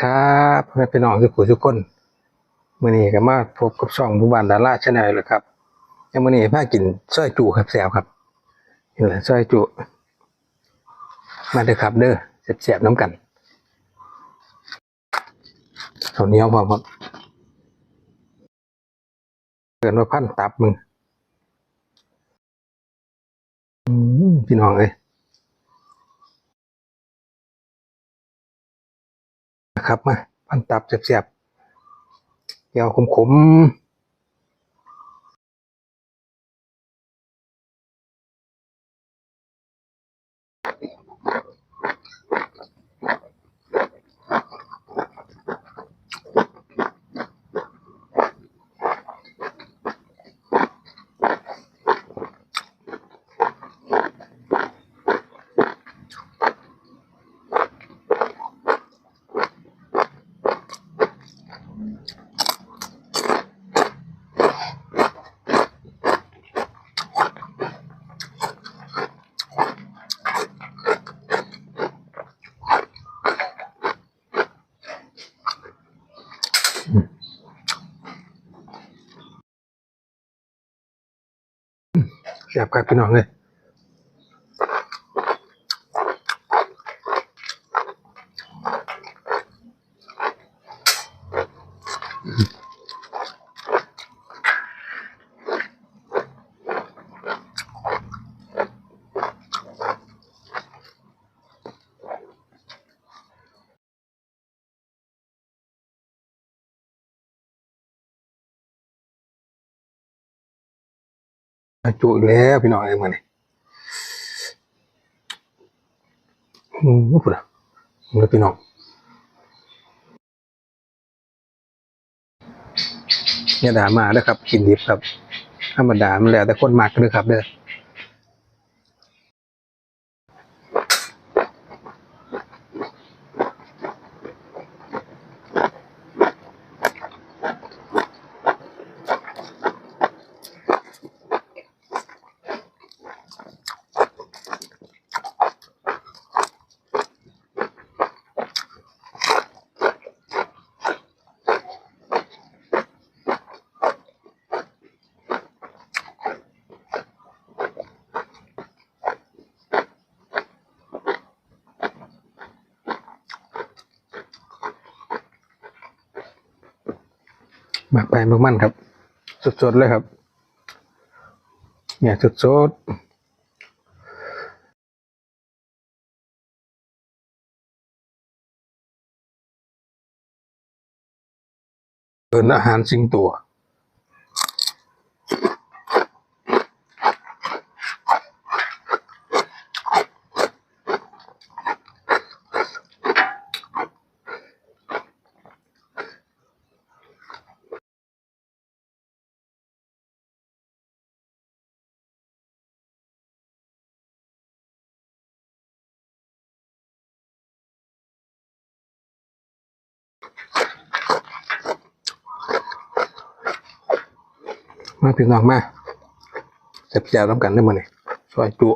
ครับพ่อแม่พี่น้องทุกผู้ทุกคนมื้อนี้ก็มาพบกับช่องหมู่บ้านดาราชาแนลแล้วครับยังมื้อนี้พากินซอยจุครับแซ่บครับนี่แหละซอยจุมาเด้อครับ เด้อแซ่บๆน้ำกันข้าวเหนียวพร้อมครับเกินว่าพันตับมึงพี่น้องเอ้ย นะครับมาพันตับเสียบๆเกี่ยวขมๆ เสียบครับพี่น้องเลยอืม จุอีกแล้วพี่น้องเอ้ยมาเนี่ยอืมพูดอะแล้วพี่น้องเนี่ยด่ามาแล้วครับกินดิบครับธรรมดามันแล้วแต่คนมักเลยครับเด้อ หมักไปหมักมันครับ สดๆเลยครับ เนี่ยสดๆเป็นอาหารสิงตัว มาพี่น้องมาเจ็บแจวน้ำกันได้มาเนี่ยซอยจุ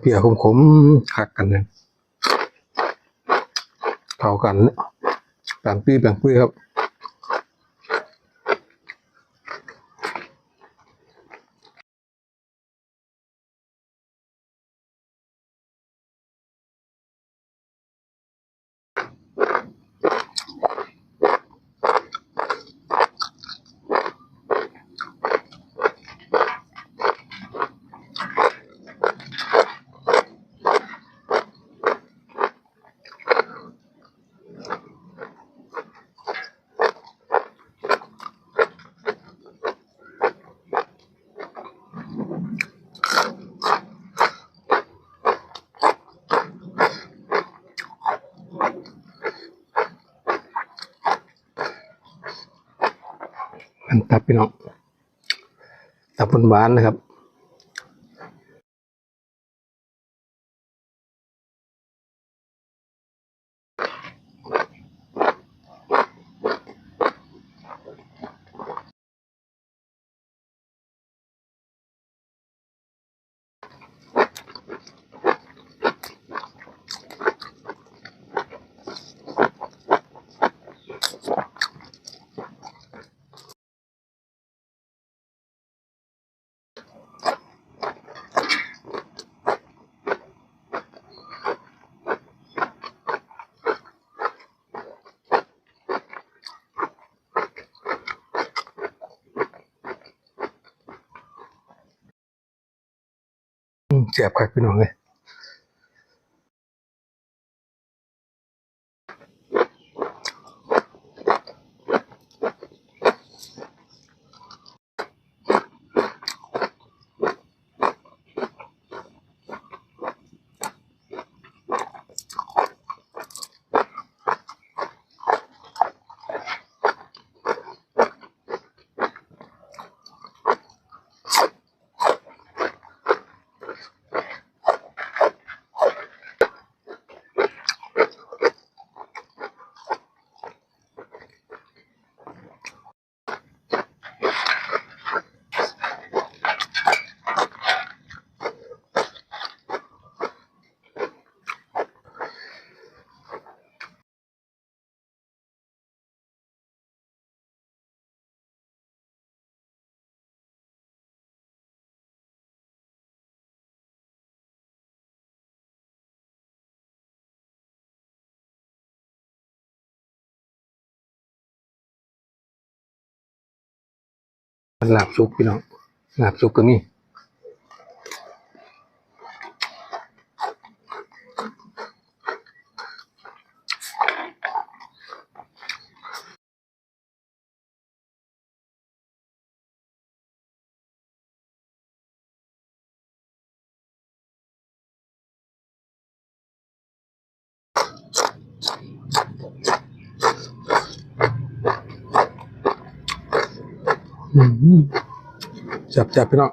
เปียขมๆหักกันเลยเข้ากันแบ่งปี้แบ่งปี้ครับ ตับพี่น้องตับหวานๆนะครับ อืมเสียบครับพี่น้องเลย ลาบซุกพี่น้องลาบซุปก็มี จับจับพี่น้อง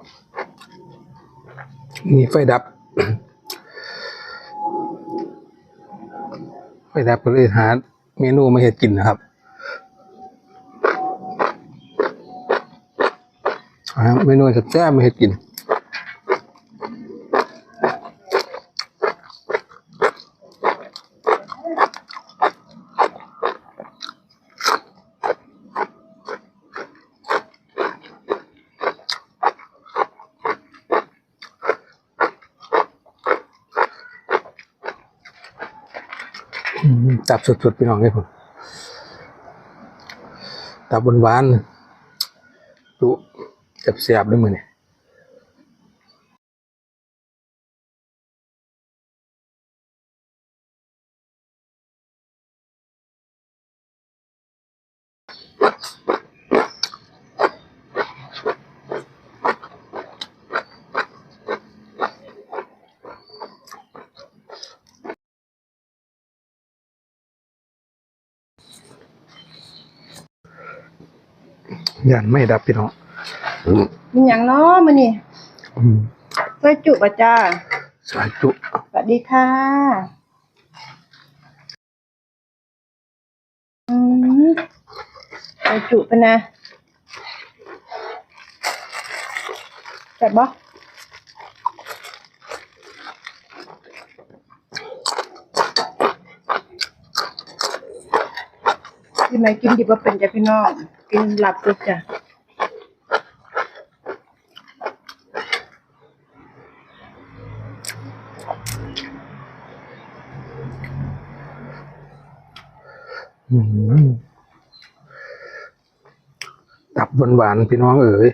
มีไฟดับ ไฟดับก็เลยหาเมนูมาเห็ดกินนะครับหาเมนูแซ่บมาเห็ดกิน จับสดๆพี่น้องเลยผมตับหวานๆดูเสียบด้วยมือเนี่ย ยันไม่ดับพี่น้องมีหยังเนาะมื้อนี้อืมซอยจุบ่จ้าสาจุสวัสดีค่ะอืมซอยจุปะนะจัดบ่ ไหมกินดิบว่าเป็นจ้ะพี่น้อง กินหลับสุดจ้ะอืมตับหวานๆพี่น้องเอ๋ย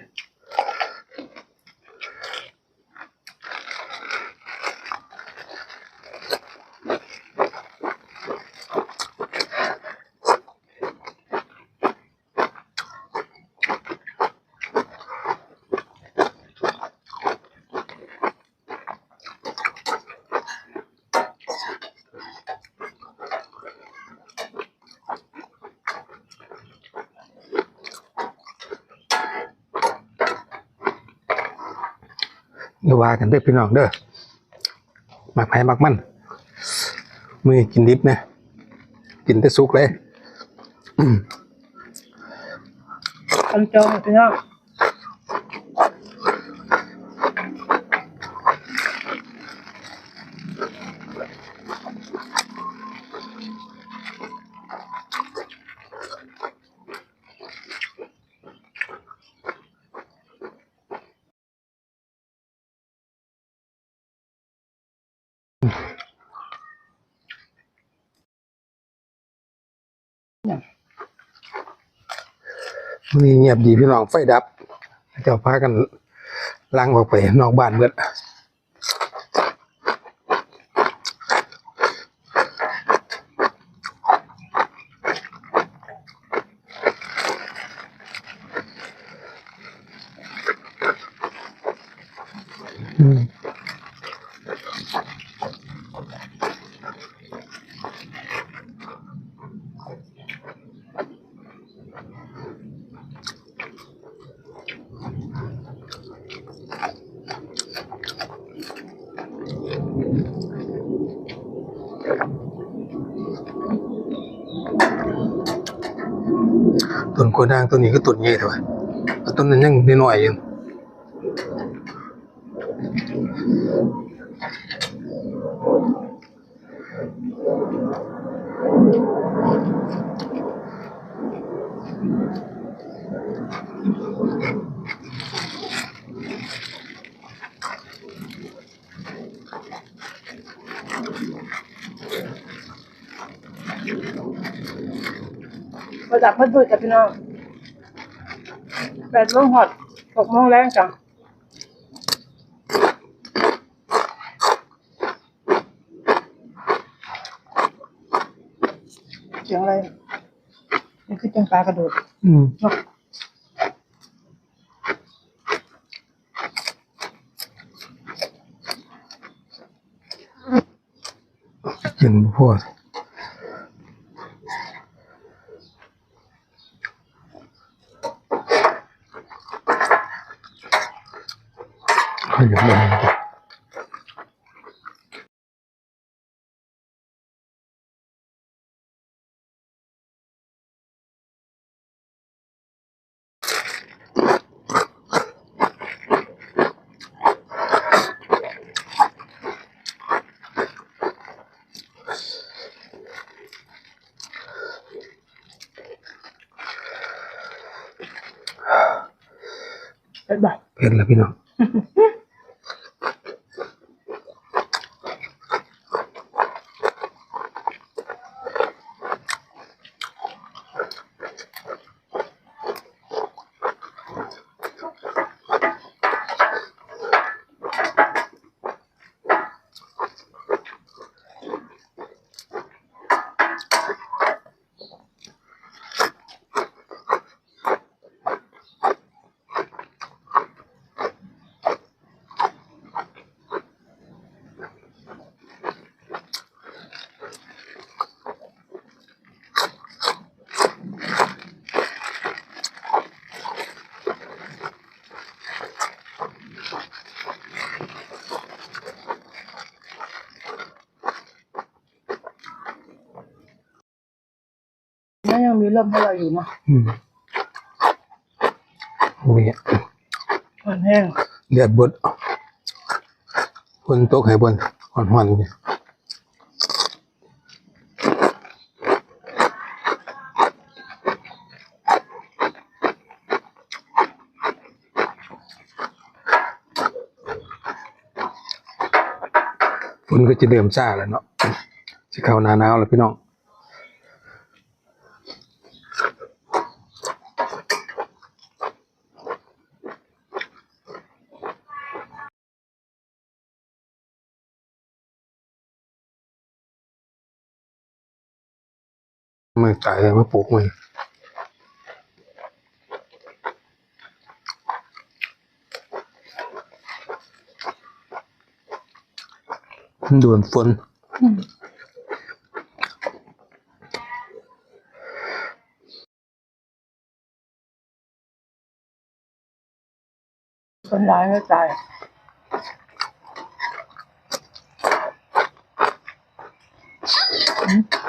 ว่ากันเด้อพี่น้องเด้อมักไผมักมันมือกินดิบนะกินแต่สุกเลยคำจองพี่น้อ งียบดีพี่น้องไฟดับเจ้าพากันล้างออกไปนอกบ้านเบิด ต้นโกนางต้นนี้ก็ต้นใหญ่เท่าไหร่ต้นนั้นยังน้อยอยู่ มาจากเพื่อนๆจ้ะพี่น้องแปดโมงหอดหกโมงแรงจ้ะเสียงอะไรนี่คือจังปลากระโดดอืมเนาะเย็นบ่พอ ให้เดี๋ยวลง นบ๊ายบายเผ็ดแล้วพี่น้องนั่นยังมีลมให้เราอยู่เนาะอืมโอ้ยอ่อนแห้งเลือดบดฝนตกให้บนห่อนๆเนี่ยฝนก็จะเริ่มซ่าแล้วเนาะจะเข้าหนาหนาวแล้วพี่น้อง มันตายเลยมาปลูกมันด่วนฝนคนร้ายไม่ตายอืม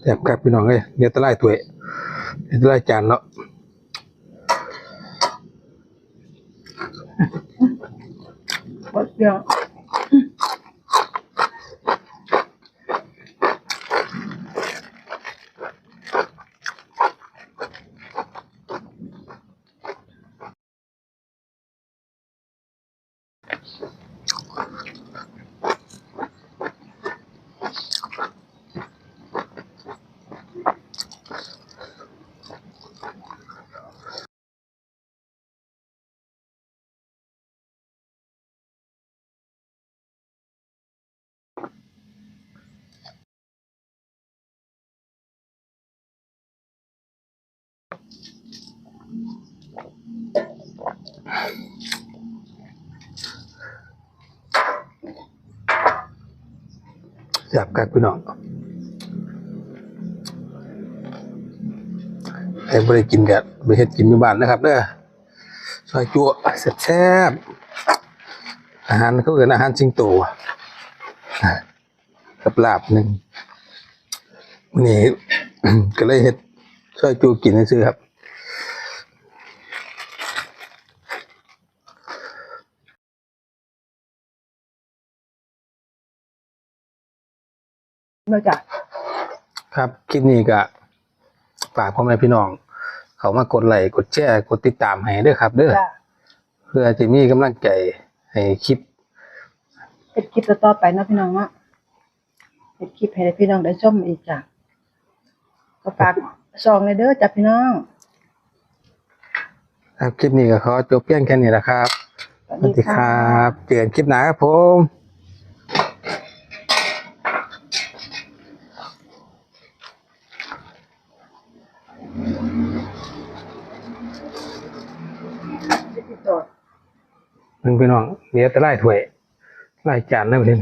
แซ่บกับพี่น้องเลยเนื้อตะไลถ้วยเนื้อตะไลจานเนาะหมดเดียว แซ่บครับพี่น้อง ไอ้บริกินกันไปเฮ็ดกินอยู่บ้านนะครับเด้อซอยจั่วแซ่บๆอาหารเขาเอิ้นอาหารสิงโตอะกับลาบหนึ่งมื้อนี้ก็เลยเฮ็ดซอยจั่วกินซื่อๆครับมาจากครับ คลิปนี้ก็ฝากพ่อแม่พี่น้อง เขามากดไลค์กดแชร์กดติดตามให้ด้วยครับเด้อจ้ะเพื่อจะมีกำลังใจให้คลิปเป็นคลิปต่อๆไปเนาะพี่น้องเนาะเป็นคลิปให้พี่น้องได้ชมอีกจ้ะก็ฝากซองเลยเด้อจ้ะพี่น้องครับคลิปนี้ก็ขอจบเพียงแค่นี้นะครับสวัสสวัสดีดีคค่ะรับเจอกันคลิปหน้าครับผม ติดต่อ หนึ่ งพี่น้องเดี๋ยแต่ไล่ถ้วยไล่จานแล้วประเด็น